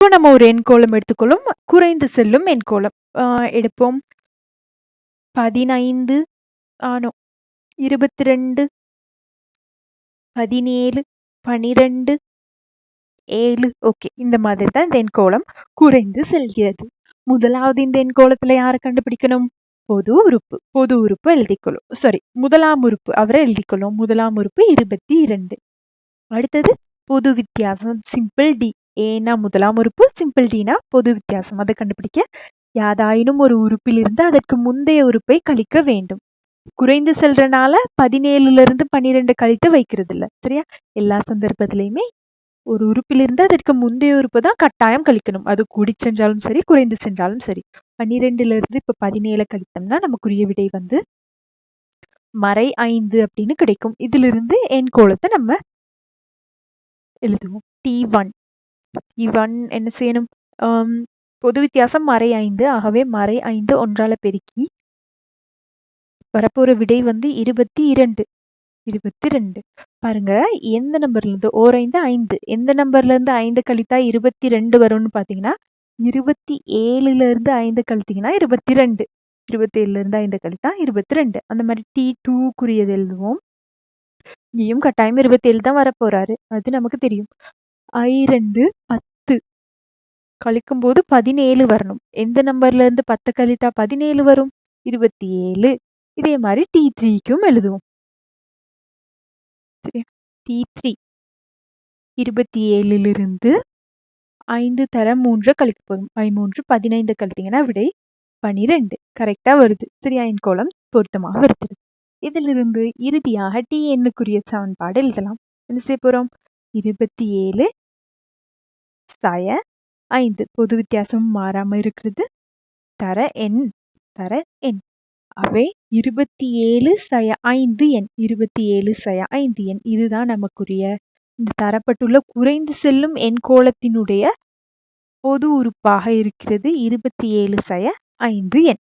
இப்போ நம்ம ஒரு எண்கோளம் எடுத்துக்கொள்ளும். குறைந்து செல்லும் எண்கோளம் ஆஹ் எடுப்போம். பதினைந்து ஆனோ இருபத்தி ரெண்டு பதினேழு பனிரெண்டு ஏழு ஓகே. இந்த மாதிரி தான் இந்த எண்கோளம் குறைந்து செல்கிறது. முதலாவது இந்த எண்கோளத்துல யாரை கண்டுபிடிக்கணும்? பொது உறுப்பு பொது உறுப்பு எழுதிக்கொள்ளும். சாரி முதலாம் உறுப்பு அவரை எழுதிக்கொள்ளும். முதலாம் உறுப்பு இருபத்தி இரண்டு. அடுத்தது பொது வித்தியாசம் சிம்பிள் டி ஏனா முதலாம் உறுப்பு சிம்பிள் டீனா பொது வித்தியாசம். அதை கண்டுபிடிக்க யாதாயினும் ஒரு உறுப்பில் இருந்து அதற்கு முந்தைய உறுப்பை கழிக்க வேண்டும். குறைந்து செல்றனால பதினேழுல இருந்து பன்னிரெண்டு கழித்து வைக்கிறது இல்ல சரியா? எல்லா சந்தர்ப்பத்திலையுமே ஒரு உறுப்பிலிருந்து அதற்கு முந்தைய உறுப்பு தான் கட்டாயம் கழிக்கணும். அது கூடி சென்றாலும் சரி குறைந்து சென்றாலும் சரி. பன்னிரெண்டுல இருந்து இப்ப பதினேழு கழித்தோம்னா நமக்குரிய விடை வந்து மறை ஐந்து அப்படின்னு கிடைக்கும். இதிலிருந்து என் கோலத்தை நம்ம எழுதுவோம். டி ஒன் டி என்ன செய்யணும்? பொது வித்தியாசம் மறை ஐந்து. ஆகவே மறை ஐந்து ஒன்றால பெருக்கி வரப்போற விடை வந்து இருபத்தி இரண்டு. இருபத்தி ரெண்டு பாருங்க எந்த நம்பர்ல இருந்து? ஓர் ஐந்து ஐந்து. எந்த நம்பர்ல இருந்து ஐந்து கழித்தா இருபத்தி ரெண்டு வரும்னு பாத்தீங்கன்னா இருபத்தி ஏழுல இருந்து ஐந்து கழித்தீங்கன்னா இருபத்தி ரெண்டு இருபத்தி ஏழுல இருந்து ஐந்து கழித்தா இருபத்தி ரெண்டு அந்த மாதிரி டி டூக்குரியது எழுதுவோம். இங்கேயும் கட்டாயம் இருபத்தி ஏழு தான் வரப்போறாரு. அது நமக்கு தெரியும். ஐ ரெண்டு பத்து. கழிக்கும் போது பதினேழு வரணும். எந்த நம்பர்ல இருந்து பத்து கழித்தா பதினேழு வரும்? இருபத்தி ஏழு இதே மாதிரி டி த்ரீக்கும் எழுதுவோம். டி த்ரீ இருபத்தி ஏழிலிருந்து ஐந்து தர மூன்று கழிக்க போதும் பதிமூன்று பதினைந்து கழித்தீங்கன்னா விடை பனிரெண்டு. கரெக்டா வருது. சரியா என் கோலம் பொருத்தமாக வருது இதிலிருந்து இறுதியாக டி எண்ணுக்குரிய சமன்பாடு எழுதலாம். என்ன செய்ய போறோம்? இருபத்தி ஏழு சய ஐந்து. பொது வித்தியாசம் மாறாம இருக்கிறது. தர எண் தர எண். அவை இருபத்தி ஏழு சய ஐந்து எண். இருபத்தி ஏழு சய ஐந்து எண். இதுதான் நமக்குரிய இந்த தரப்பட்டுள்ள குறைந்து செல்லும் எண் கோலத்தினுடைய பொது உறுப்பாக இருக்கிறது. இருபத்தி ஏழு சய ஐந்து எண்.